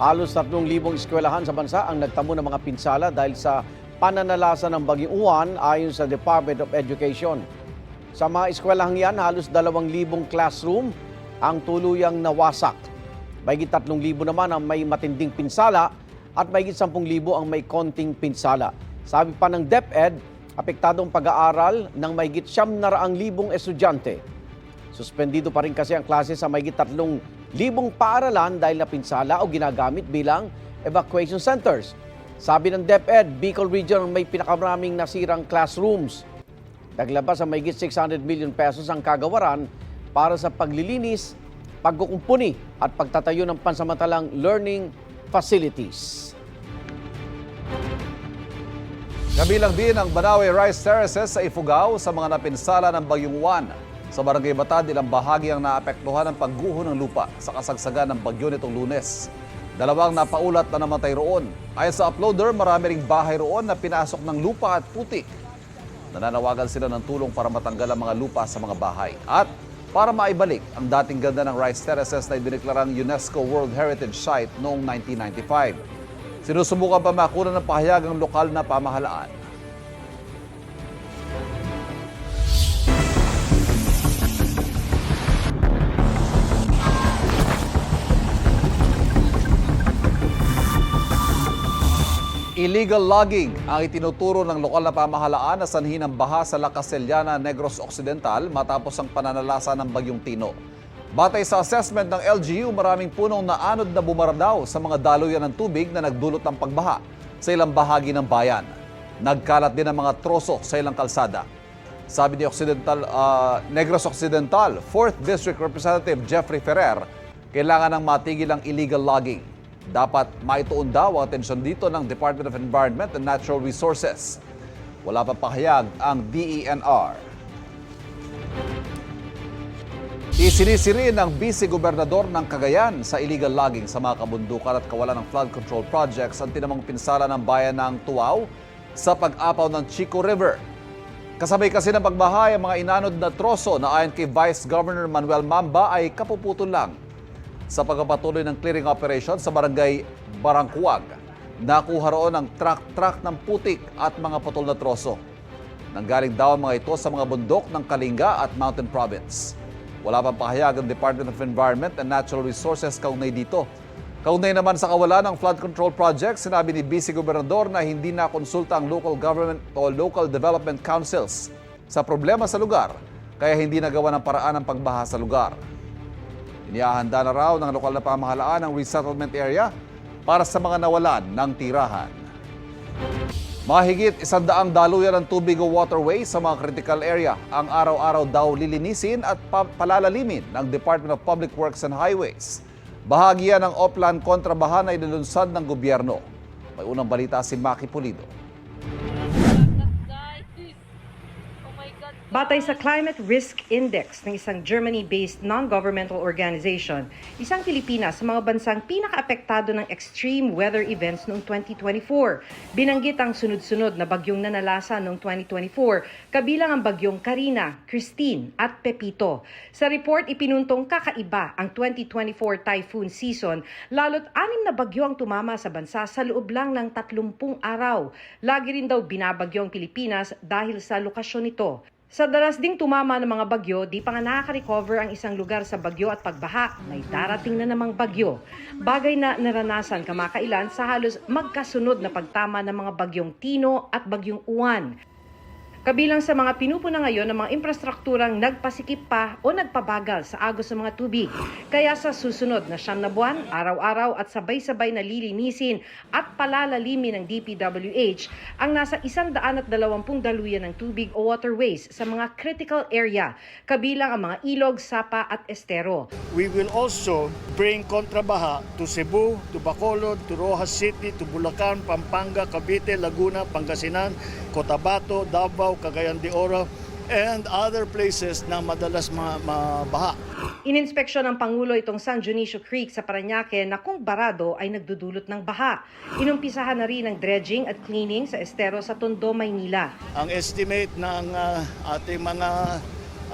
Halos 3,000 eskwelahan sa bansa ang nagtamo ng mga pinsala dahil sa pananalasa ng Bagyong Uwan ayon sa Department of Education. Sa mga eskwelahang yan, halos 2,000 classroom ang tuluyang nawasak. Mahigit 3,000 naman ang may matinding pinsala at mahigit 10,000 ang may konting pinsala. Sabi pa ng DepEd, apektado ang pag-aaral ng mahigit 700,000 estudyante. Suspendido pa rin kasi ang klase sa mahigit 3,000 paaralan dahil napinsala o ginagamit bilang evacuation centers. Sabi ng DepEd, Bicol Region ang may pinakamaraming nasirang classrooms. Naglabas ang mahigit 600 million pesos ang kagawaran para sa paglilinis, pagkukumpuni at pagtatayo ng pansamantalang learning facilities. Kabilang din ang Banawe Rice Terraces sa Ifugao sa mga napinsala ng Bagyong Juan. Sa Barangay Batad, ilang bahagi ang naapektuhan ng pagguho ng lupa sa kasagsagan ng bagyo nitong lunes. Dalawang napaulat na namatay roon. Ayon sa uploader, marami ring bahay roon na pinasok ng lupa at putik. Nananawagan sila ng tulong para matanggal ang mga lupa sa mga bahay. At para maibalik ang dating ganda ng Rice Terraces na ibiniklarang UNESCO World Heritage Site noong 1995. Sinusubukan pa makuha ng pahayag ang lokal na pamahalaan. Illegal logging ang itinuturo ng lokal na pamahalaan na sanhi ng baha sa La Casellana, Negros Occidental matapos ang pananalasa ng Bagyong Tino. Batay sa assessment ng LGU, maraming punong naanod na bumaradaw sa mga daluyan ng tubig na nagdulot ng pagbaha sa ilang bahagi ng bayan. Nagkalat din ang mga troso sa ilang kalsada. Sabi ni Occidental, ah, Negros Occidental, 4th District Representative Jeffrey Ferrer, kailangan ng matigil ang illegal logging. Dapat maituon daw ang atensyon dito ng Department of Environment and Natural Resources. Wala pa pahayag ang DENR. Isinisiri ng vice-gobernador ng Cagayan sa illegal logging sa mga kabundukan at kawalan ng flood control projects ang tinamang pinsala ng bayan ng Tuaw sa pag-apaw ng Chico River. Kasabay kasi ng pagbahay ang mga inanod na troso na ayon kay Vice Governor Manuel Mamba ay kapuputol lang. Sa pagpapatuloy ng clearing operation sa barangay Barangkuag, nakuha roon ang truck-truck ng putik at mga putol na troso. Nanggaling daw mga ito sa mga bundok ng Kalinga at Mountain Province. Wala pang pahayag ang Department of Environment and Natural Resources kaugnay dito. Kaugnay naman sa kawalan ng flood control project, sinabi ni Vice Gobernador na hindi na konsulta ang local government o local development councils sa problema sa lugar, kaya hindi nagawa ng paraan ang pagbaha sa lugar. Inihahanda na raw ng lokal na pamahalaan ang resettlement area para sa mga nawalan ng tirahan. Mahigit isandaang daluyan ng tubig o waterway sa mga critical area ang araw-araw daw lilinisin at pa- palalalimin ng Department of Public Works and Highways. Bahagi yan ng Oplan kontrabahan na inilunsad ng gobyerno. May unang balita si Maki Pulido. Batay sa Climate Risk Index ng isang Germany-based non-governmental organization, isang Pilipinas sa mga bansang pinakaapektado ng extreme weather events noong 2024. Binanggit ang sunod-sunod na bagyong nanalasa noong 2024, kabilang ang bagyong Karina, Christine at Pepito. Sa report, ipinuntong kakaiba ang 2024 typhoon season, lalo't anim na bagyo ang tumama sa bansa sa loob lang ng 30 araw. Lagi rin daw binabagyo ang Pilipinas dahil sa lokasyon nito. Sa daras ding tumama ng mga bagyo, di pa nga nakaka-recover ang isang lugar sa bagyo at pagbaha. May darating na namang bagyo. Bagay na naranasan kamakailan sa halos magkasunod na pagtama ng mga bagyong Tino at bagyong Uwan. Kabilang sa mga pinupuna ngayon ng mga infrastrukturang nagpasikip pa o nagpabagal sa agos ng mga tubig. Kaya sa susunod na siyam na buwan, araw-araw at sabay-sabay na lilinisin at palalalimin ng DPWH ang nasa 120 daluyan ng tubig o waterways sa mga critical area, kabilang ang mga ilog, sapa at estero. We will also bring kontrabaha to Cebu, to Bacolod, to Rojas City, to Bulacan, Pampanga, Cavite, Laguna, Pangasinan, Cotabato, Davao, Cagayan de Oro, and other places na madalas ma- mabaha. Ininspeksyon ng Pangulo itong San Dionisio Creek sa Paranaque na kung barado ay nagdudulot ng baha. Inumpisahan na rin ang dredging at cleaning sa estero sa Tondo, Maynila. Ang estimate ng ah, ating mga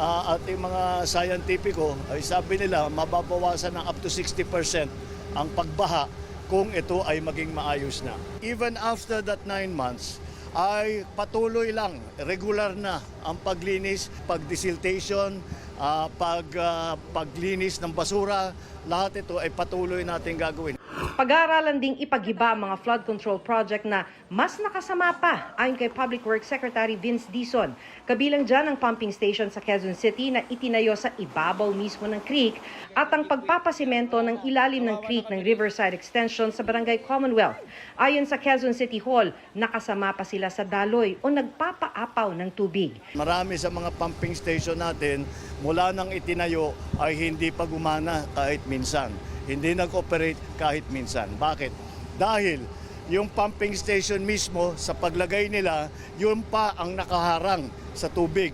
ah, ating mga scientifico ay sabi nila mababawasan ng up to 60% ang pagbaha kung ito ay maging maayos na. Even after that nine months, ay patuloy lang, regular na ang paglinis, pagdesiltation, ah, pag, ah, paglinis ng basura, lahat ito ay patuloy natin gagawin. Pag-aaralan ding ipaghiba ang mga flood control project na mas nakasama pa ayon kay Public Works Secretary Vince Dizon. Kabilang dyan ang pumping station sa Quezon City na itinayo sa ibabaw mismo ng creek at ang pagpapasimento ng ilalim ng creek ng Riverside Extension sa Barangay Commonwealth. Ayon sa Quezon City Hall, nakasama pa sila sa daloy o nagpapaapaw ng tubig. Marami sa mga pumping station natin, mula nang itinayo ay hindi pa gumana kahit minsan. Hindi nag-operate kahit minsan. Bakit? Dahil yung pumping station mismo, sa paglagay nila, yun pa ang nakaharang sa tubig.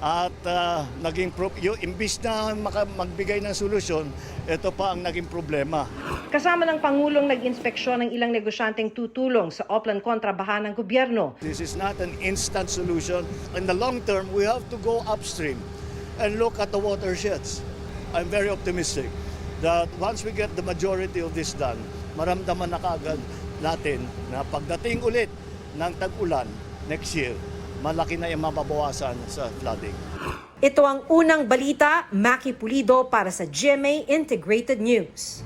At ah, naging pro- yung, imbis na magbigay ng solusyon, ito pa ang naging problema. Kasama ng Pangulong nag-inspeksyon ng ilang negosyanteng tutulong sa Oplan kontrabaha ng gobyerno. This is not an instant solution. In the long term, we have to go upstream and look at the watersheds. I'm very optimistic that once we get the majority of this done, maramdaman na kaagad natin na pagdating ulit ng tag-ulan next year, malaki na yung mababawasan sa flooding. Ito ang unang balita, Maki Pulido para sa GMA Integrated News.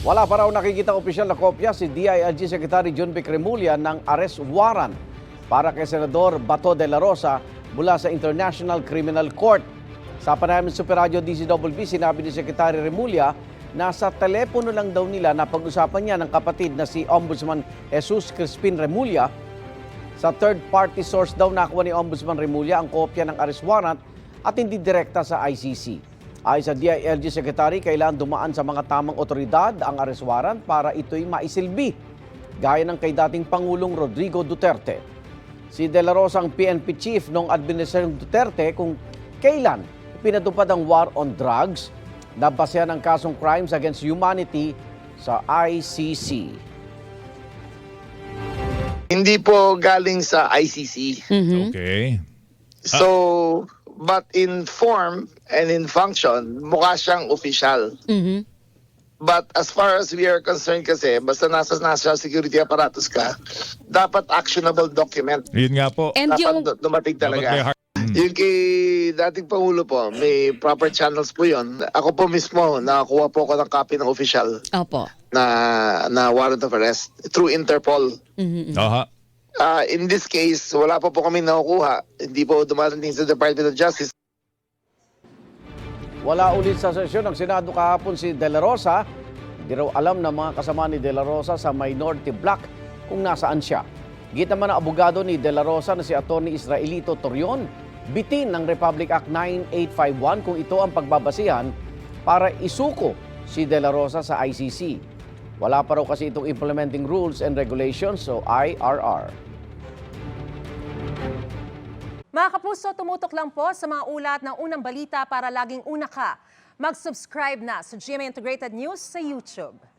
Wala pa raw nakikita opisyal na kopya si DILG Secretary John Vic Remulla ng arrest warrant para kay Senador Bato de la Rosa mula sa International Criminal Court. Sa panayam ng Super Radio DCWB, sinabi ni Secretary Remulla na sa telepono lang daw nila na pag-usapan niya ng kapatid na si Ombudsman Jesus Crispin Remulla sa third-party source daw nakuha ni Ombudsman Remulla ang kopya ng arrest warrant at hindi direkta sa ICC. Ayon sa DILG Secretary, kailangan dumaan sa mga tamang otoridad ang arrest warrant para ito'y maisilbi, gaya ng kay dating Pangulong Rodrigo Duterte. Si De La Rosa ang PNP chief noong administrasyon Duterte kung kailan pinatupad ang war on drugs na basehan ng kasong crimes against humanity sa ICC. Hindi po galing sa ICC. Okay. So, but in form and in function, mukha siyang official. But as far as we are concerned kasi, basta nasa national security apparatus ka, dapat actionable document. Yun nga po. And dapat yung, du- dumating talaga. Mm. Yung kay dating Pangulo po, may proper channels po yon. Ako po mismo, nakakuha po ako ng copy ng official opo. na, na warrant of arrest through Interpol. Aha. Ah, in this case, wala pa po kami nakukuha. Hindi po dumarating sa Department of Justice. Wala ulit sa sesyon ng Senado kahapon si De La Rosa. Hindi raw alam ng mga kasama ni De La Rosa sa minority block kung nasaan siya. Git naman ang abogado ni De La Rosa na si Atty. Israelito Torion, bitin ng Republic Act 9851 kung ito ang pagbabasihan para isuko si De La Rosa sa ICC. Wala pa raw kasi itong implementing rules and regulations o IRR. Mga kapuso, tumutok lang po sa mga ulat ng unang balita para laging una ka. Mag-subscribe na sa GMA Integrated News sa YouTube.